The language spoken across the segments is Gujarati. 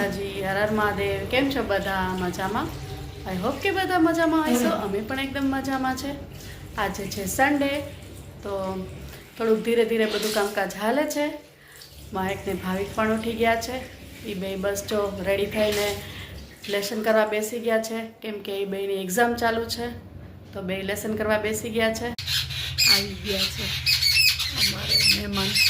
માતાજી હર હર મહાદેવ કેમ છો બધા મજામાં? આઈ હોપ કે બધા મજામાં હશો. અમે પણ એકદમ મજામાં છે. આજે છે સન્ડે તો થોડુંક ધીરે ધીરે બધું કામકાજ હાલે છે. માહિકને ભાવિક પણ ઉઠી ગયા છે. એ બે બસ જો રેડી થઈને લેસન કરવા બેસી ગયા છે. કેમ કે એ બેની એક્ઝામ ચાલુ છે તો બે લેસન કરવા બેસી ગયા છે. આવી ગયા છે અમારે મહેમાન.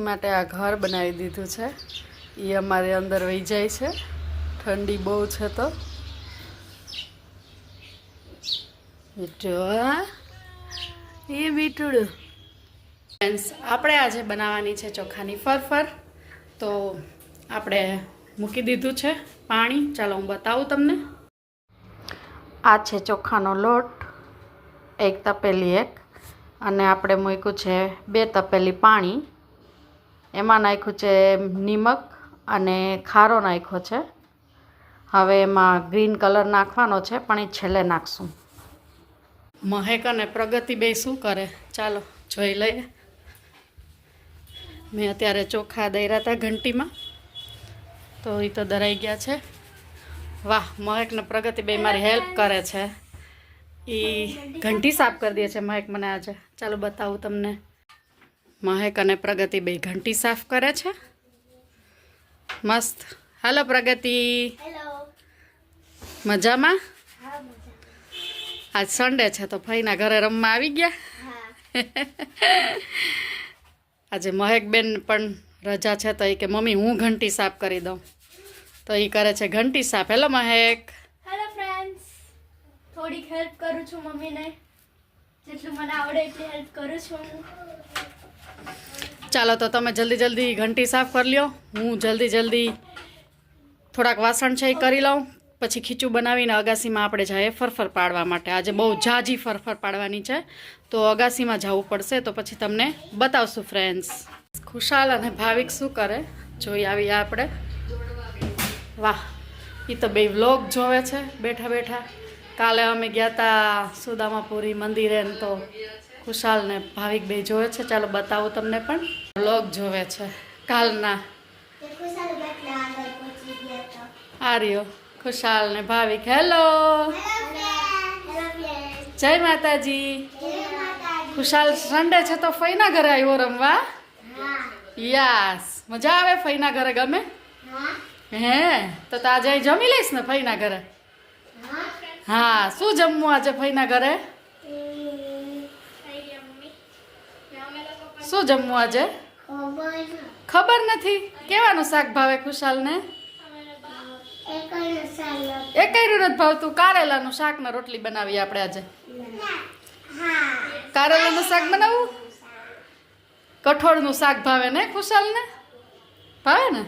એ માટે આ ઘર બનાવી દીધું છે. એ અમારે અંદર વહી જાય છે. ઠંડી બહુ છે તો. એ મીઠું ફ્રેન્ડ્સ આપણે આજે બનાવવાની છે ચોખાની ફરફર. તો આપણે મૂકી દીધું છે પાણી. ચાલો હું બતાવું તમને. આ છે ચોખાનો લોટ, એક તપેલી એક. અને આપણે મૂક્યું છે બે તપેલી પાણી. એમાં નાખ્યું છે નિમક અને ખારો નાખ્યો છે. હવે એમાં ગ્રીન કલર નાખવાનો છે, પણ એ છેલ્લે નાખશું. મહેક અને પ્રગતિ બે શું કરે? ચાલો, જોઈ લઈએ. મેં અત્યારે ચોખા દર્યા હતા ઘંટીમાં. તો એ તો દરાઈ ગયા છે. વાહ, મહેક ને પ્રગતિ બે મારી હેલ્પ કરે છે. એ ઘંટી સાફ કરી દે છે મહેક મને આજે. ચાલો બતાવું તમને. મહેક અને પ્રગતિ બે ઘંટી સાફ કરે છે. મસ્ત. હાલો પ્રગતિ. મજામાં? આજ સન્ડે છે તો ફઈના ઘરે રમવા આવી ગયા. આજે મહેકબેન પણ રજા છે તો એ કે મમ્મી હું ઘંટી સાફ કરી દઉં. તો એ કરે છે ઘંટી સાફ. હેલો મહેક. હેલો ફ્રેન્ડ્સ થોડીક હેલ્પ કરું છું મમ્મીને. જેટલું મને આવડે એટલી હેલ્પ કરું છું હું. ચાલો તો તમે જલ્દી જલ્દી ઘંટી સાફ કરી લો હું જલ્દી જલ્દી થોડાક વાસણ છે એ કરી લઉં. પછી ખીચું બનાવીને અગાસીમાં આપણે જઈએ ફરફર પાડવા માટે. આજે બહુ ઝાઝી ફરફર પાડવાની છે. તો અગાસીમાં જવું પડશે તો પછી તમને બતાવશું ફ્રેન્ડ્સ ખુશાલ અને ભાવિક શું કરે? જોઈ આવીએ આપણે. વાહ એ તો બે વ્લોગ જોવે છે. બેઠા બેઠા. કાલે અમે ગયા હતા સુદામાપુરી મંદિરે તો ખુશાલ ને ભાવિક બે જોવે છે. ચાલો બતાવું તમને પણ. બ્લોગ જોવે છે. કાલના. ખુશાલ કેટલા આગળ પહોંચી ગયા તો આ રહ્યો ખુશાલ ને ભાવિક. હેલો જય માતાજી. ખુશાલ સન્ડે છે તો ફઈના ઘરે આવ્યો રમવા? યસ. મજા આવે ફઈના ઘરે ગમે? હે? તો તો આજે જમી લઈશ ને ફઈના ઘરે? હા, શું જમવું આજે ફઈના ઘરે? શું જમવું આજે? ખબર નથી. કેવાનું શાક ભાવે ખુશાલને? એ કઈ નથી ભાવતું. કારેલાનું શાક ને રોટલી બનાવી આપણે આજે. કારેલાનું શાક બનાવવું? કઠોળનું શાક ભાવે ને ખુશાલને? ભાવે ને?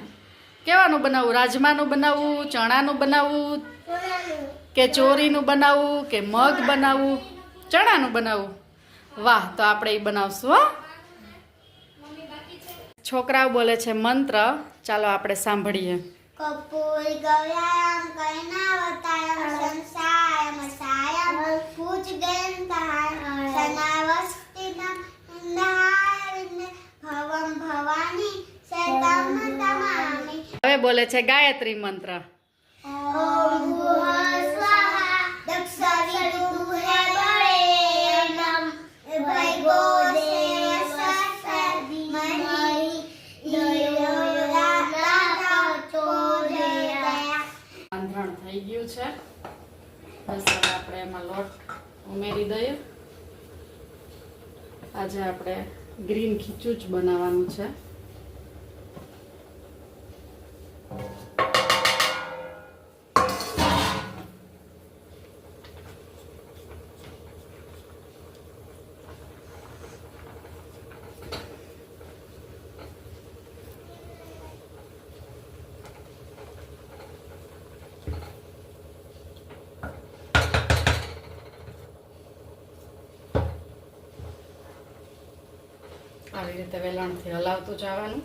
કેવાનું બનાવવું? રાજમાનું બનાવવું? ચણાનું બનાવવું? કે ચોરીનું બનાવવું? કે મગ બનાવવું? ચણાનું બનાવવું? વાહ, તો આપણે એ બનાવશું, હો. છોકરાઓ બોલે છે મંત્ર ચાલો આપણે સાંભળીએ કપૂર ગવ્યાયમ કર્ણાવતારમ સંસારમ સાયમ પૂજગંતાર સનાવસ્તિનમ ઇન્દ્રાયણ ભવમ ભવાની તમામિ હવે બોલે છે ગાયત્રી મંત્ર ઓમ ભૂઃ સ્વાહા દક્ષવિદુહે વરેણ્યમ ભૈગો દેવસ્સર્ધિમહિ ધિયો યો પ્રચોદયાત આંધણ થઈ ગયું છે બસ હવે આપણે એમાં લોટ ઉમેરી દઈએ આજે આપણે ગ્રીન ખીચું જ બનાવવાનું છે. આવી રીતે વેલણથી હલાવતું જવાનું.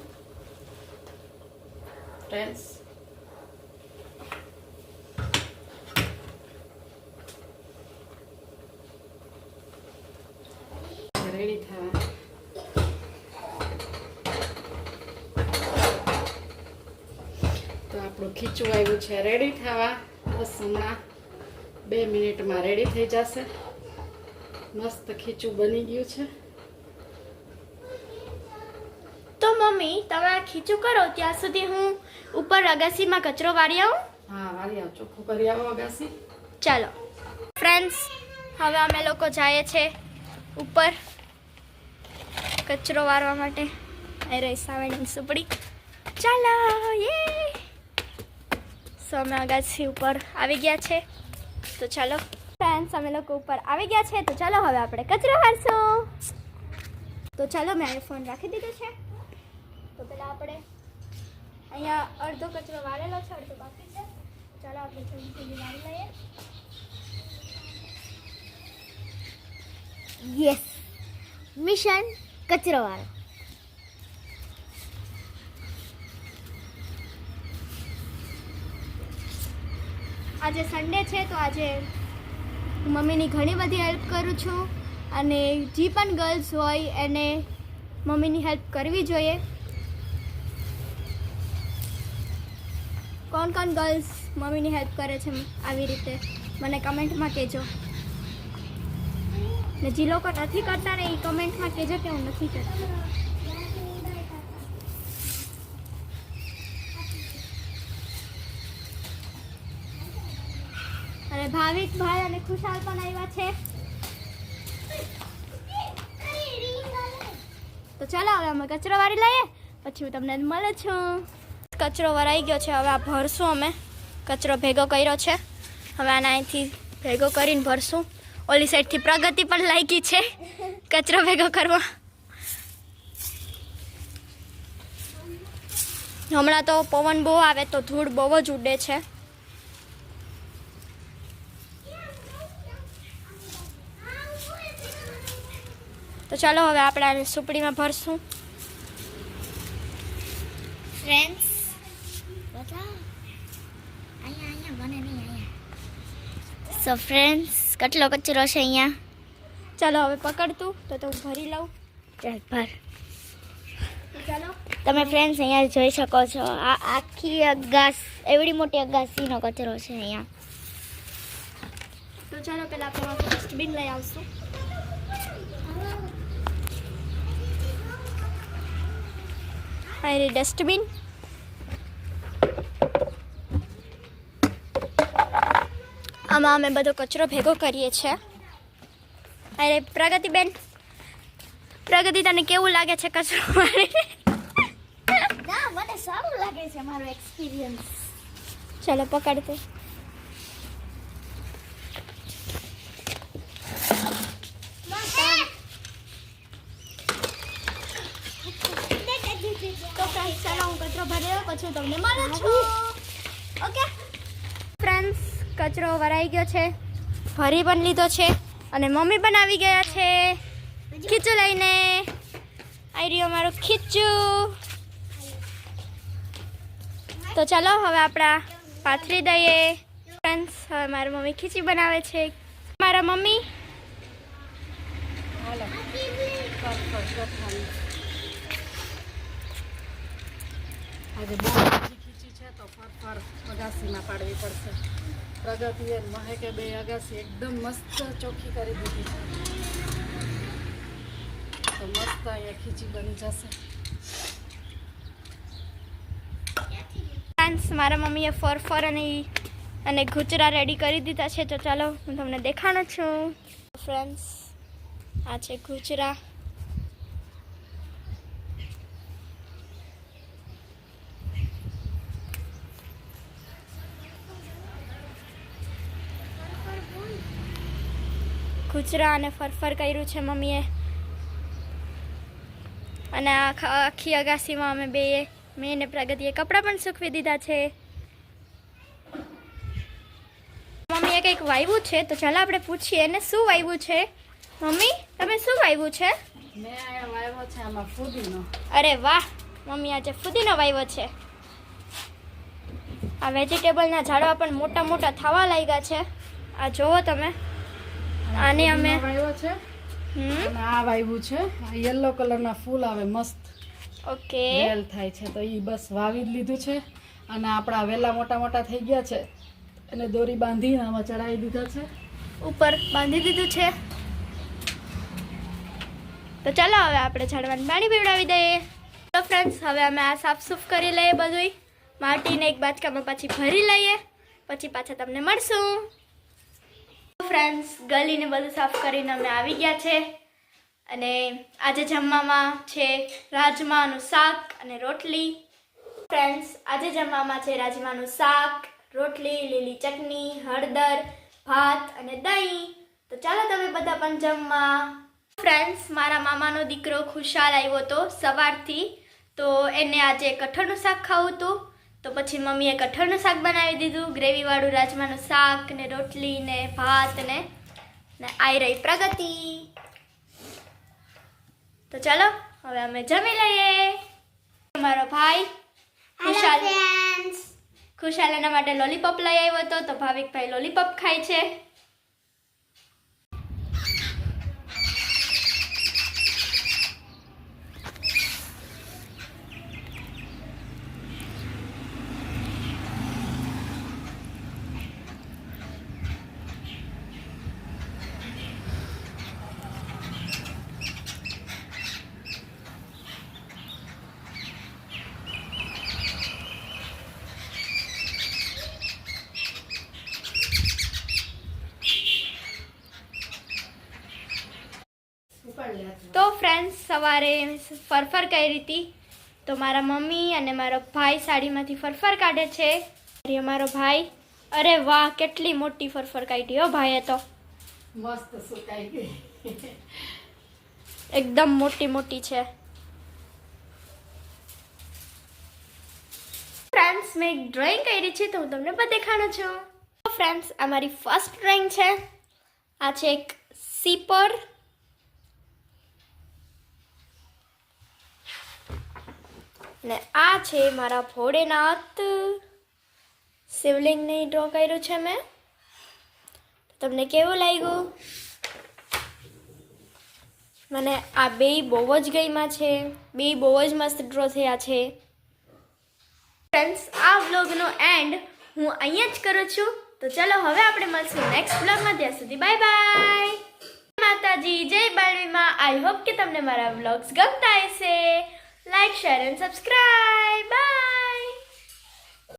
ફ્રેન્ડ્સ રેડી થવા. તો આપણું ખીચું આવ્યું છે રેડી થવા. બસ હમણાં બે મિનિટમાં રેડી થઈ જશે. મસ્ત ખીચું બની ગયું છે. તો મમ્મી તમે આ ખીચું કરો ત્યાં સુધી હું ઉપર અગાસીમાં કચરો વાળી આવું? હા વાળી આવ ચોખ્ખું કરી આવો અગાસી. ચાલો. ફ્રેન્ડ્સ હવે અમે લોકો જઈએ છે ઉપર કચરો વારવા માટે. એ રહી સાવેની સુપડી. ચાલો યે! સો અમે અગાસી ઉપર આવી ગયા છે. તો ચાલો. ફ્રેન્ડ્સ અમે લોકો ઉપર આવી ગયા છે. તો ચાલો હવે આપણે કચરો વારશું તો ચાલો મેં ફોન રાખી દીધો છે. તો પેલા આપણે અહીંયા અડધો કચરો વાળેલો છે, અડધો બાકી છે. ચાલો આપણે જલ્દી જલ્દી વાળી લઈએ. યસ મિશન કચરો વાળો. આજે સન્ડે છે, તો આજે મમ્મીની ઘણી બધી હેલ્પ કરું છું. અને જે પણ ગર્લ્સ હોય, એને મમ્મીની હેલ્પ કરવી જોઈએ. કોણ કોણ ગર્લ્સ મમ્મીની હેલ્પ કરે છે આવી રીતે? મને કમેન્ટમાં કહેજો. ને જે લોકો નથી કરતા ને એ કમેન્ટમાં કહેજો કે હું નથી કરતા. અને ભાવિક ભાઈ અને ખુશાલ પણ આવ્યા છે. તો ચાલો હવે અમે કચરો વાળી લઈએ. પછી હું તમને મળે છું. કચરો વરાઈ ગયો છે. હવે આ ભરશું અમે. કચરો ભેગો કર્યો છે. હવે આને અહીંથી ભેગો કરીને ભરશું. ઓલી સાઈડથી પ્રગતિ પણ લાગી છે. કચરો ભેગો કરવા. હમણાં તો પવન બહુ આવે તો ધૂળ બહુ જ ઉડે છે. તો ચાલો હવે આપણે સુપડીમાં ભરશું. ફ્રેન્ડ્સ બતાવો અહીંયા અહીંયા મને નહીં અહીંયા સો ફ્રેન્ડ્સ કેટલો કચરો છે અહીંયા ચાલો હવે પકડતું તો તો હું ભરી લઉં ચાલ ભર તો ચાલો તમે ફ્રેન્ડ્સ અહીંયા જોઈ શકો છો. આ આખી અગાસ એવડી મોટી અગાસીનો કચરો છે અહીંયા. તો ચાલો પહેલાં આપણે ડસ્ટબિન લઈ આવશું. આ રહી ડસ્ટબિન આમાં અમે બધો કચરો ભેગો કરીએ છીએ. અરે પ્રગતિબેન પ્રગતિ તને કેવું લાગે છે કચરો? મને સારું લાગે છે મારો એક્સપિરિયન્સ ચાલો પકડતે તો. ચાલો હું કચરો ભરી લઉં પછી તમને મળું છું. ઓકે? કચરો ભરાઈ ગયો છે ભરી પણ લીધો છે અને મમ્મી પણ આવી ગયા છે. ખીચું લઈને. આવી રહ્યો મારું ખીચું. તો ચાલો હવે આપણા પાથરી દઈએ. ફ્રેન્ડ્સ હવે મારી મમ્મી ખીચી બનાવે છે. મારા મમ્મી. આજે બહુ છે, તો ફર ફર અગાસીમાં પાડવી પડશે. પ્રગતિ મહે કે બે અગાસી એકદમ મસ્ત ચોખ્ખી કરી દીધી છે. તો મસ્ત અહીંયા ખીચી બની જશે. મારા મમ્મીએ ફર ફર અને અને ઘૂચરા રેડી કરી દીધા છે, તો ચાલો હું તમને દેખાડું છું. ફ્રેન્ડ્સ આ છે ઘૂચરા. ઘૂચરા અને ફરફર કર્યું છે મમ્મીએ. અને આખા આખી અગાસીમાં અમે બે મેં ને પ્રગતિએ કપડાં પણ સૂકવી દીધા છે. મમ્મીએ કંઈક વાવ્યું છે તો ચાલો આપણે પૂછીએ એને શું વાવ્યું છે? મમ્મી તમે શું વાવ્યું છે? અરે વાહ! મમ્મી આજે ફુદીનો વાવ્યો છે. આ વેજીટેબલના ઝાડવા પણ મોટા મોટા થવા લાગ્યા છે. આ જોવો તમે. આને અમે છે. આ વાવ્યું છે. યલો કલરના ફૂલ આવે મસ્ત. ઓકે. વેલ થાય છે. તો એ બસ વાવી જ લીધું છે. અને આપણા વેલા મોટા મોટા થઈ ગયા છે. અને દોરી બાંધીને આમાં ચડાવી દીધા છે. ઉપર બાંધી દીધું છે. તો ચાલો હવે આપણે ઝાડવાને પાણી પીવડાવી દઈએ. તો ફ્રેન્ડ્સ હવે અમે આ સાફ સૂફ કરી લઈએ બધુંય. માટીને એક બાચકામાં પાછી ભરી લઈએ. પછી પાછા તમને મળશું. ફ્રેન્ડ્સ ગલીને બધું સાફ કરીને અમે આવી ગયા છે. અને આજે જમવામાં છે રાજમાનું શાક અને રોટલી. ફ્રેન્ડ્સ આજે જમવામાં છે રાજમાનું શાક, રોટલી, લીલી ચટણી, હળદર, ભાત અને દહીં. તો ચાલો તમે બધા પણ જમવા. ફ્રેન્ડ્સ મારા મામાનો દીકરો ખુશાલ આવ્યો હતો સવારથી. તો એને આજે કઠળનું શાક ખાવું હતું. તો પછી મમ્મીએ કઠોળનું શાક બનાવી દીધું ગ્રેવીવાળું રાજમાનું શાક ને રોટલી ને ભાત ને આઈ રહી પ્રગતિ. તો ચાલો હવે અમે જમી લઈએ. મારો ભાઈ ખુશાલ ખુશાલ એના માટે લોલીપોપ લઈ આવ્યો હતો તો ભાવિકભાઈ લોલીપોપ ખાય છે તો ફ્રેન્ડ્સ સવારે ફરફર કરી હતી. તો મારા મમ્મી અને મારો ભાઈ સાડીમાંથી ફરફર કાઢે છે. અરે અમારો ભાઈ. અરે વાહ કેટલી મોટી ફરફર કાઢી હો ભાઈએ તો. મસ્ત સુકાઈ ગઈ એકદમ મોટી મોટી છે. ફ્રેન્ડ્સ મેં એક ડ્રોઈંગ કરી છે તો હું તમને પણ દેખાડું છું. ફ્રેન્ડ્સ આ મારી ફર્સ્ટ ડ્રોઈંગ છે. આ છે એક સીપર ને આ છે મારા ભોળેનાથ શિવલિંગને ડ્રો કર્યું છે મેં. તમને કેવું લાગ્યું? મને આ બે બહુ જ ગઈમાં છે, બે બહુ જ મસ્ત ડ્રો થયા છે. ફ્રેન્ડ્સ આ વ્લોગનો એન્ડ હું અહીંયા જ કરું છું. તો ચલો હવે આપણે મળશું નેક્સ્ટ વ્લોગમાં ત્યાં સુધી બાય બાય માતાજી, જય બાળવીમાં આઈ હોપ કે તમને મારા વ્લોગ્સ ગમતા હશે. like, share and subscribe. Bye!